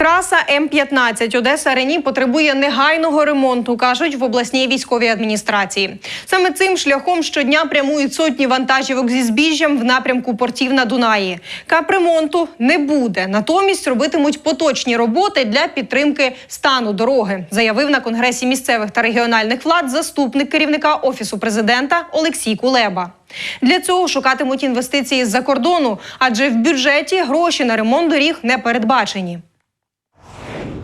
Траса М-15 Одеса Рені потребує негайного ремонту, кажуть в обласній військовій адміністрації. Саме цим шляхом щодня прямують сотні вантажівок зі збіжжям в напрямку портів на Дунаї. Капремонту не буде. Натомість робитимуть поточні роботи для підтримки стану дороги, заявив на конгресі місцевих та регіональних влад заступник керівника офісу президента Олексій Кулеба. Для цього шукатимуть інвестиції з-за кордону, адже в бюджеті гроші на ремонт доріг не передбачені.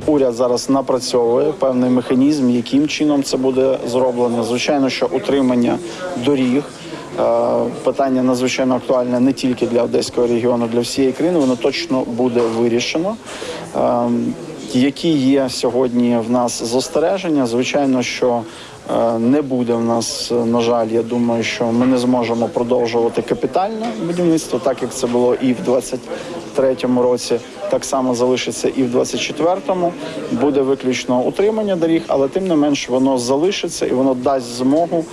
Уряд зараз напрацьовує певний механізм, яким чином це буде зроблено. Звичайно, що утримання доріг. е, Питання надзвичайно актуальне не тільки для одеського регіону, для всієї країни. Воно точно буде вирішено. Які є сьогодні в нас застереження? Звичайно, що е, не буде в нас, е, на жаль, я думаю, що ми не зможемо продовжувати капітальне будівництво, так як це було і в 23-му році, так само залишиться і в 24-му. Буде виключно утримання доріг, але тим не менш воно залишиться і воно дасть змогу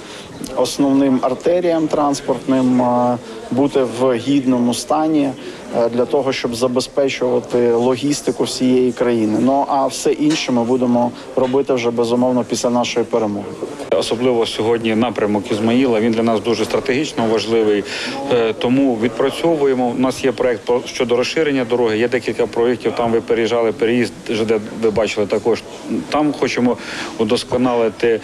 основним артеріям транспортним е, бути в гідному стані е, для того, щоб забезпечувати логістику всієї країни. Ну а все інше ми будемо робити вже безумовно після нашої перемоги. Особливо сьогодні напрямок Ізмаїла. Він для нас дуже стратегічно важливий. Е, Тому відпрацьовуємо. У нас є проект щодо розширення дороги. Є декілька проєктів. Там ви переїжджали, переїзд ЖД ви бачили також. Там хочемо удосконалити.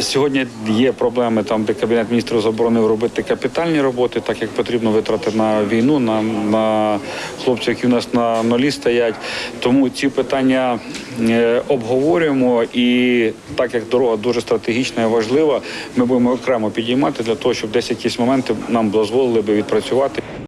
Сьогодні є проблеми там, де кабінет міністрів заборонив робити капітальні роботи, так як потрібно витрати на війну, на, на хлопців, які у нас на нулі стоять. Тому ці питання е, обговорюємо і так як дорога дуже стратегічна і важлива, ми будемо окремо підіймати для того, щоб десь якісь моменти нам дозволили би відпрацювати.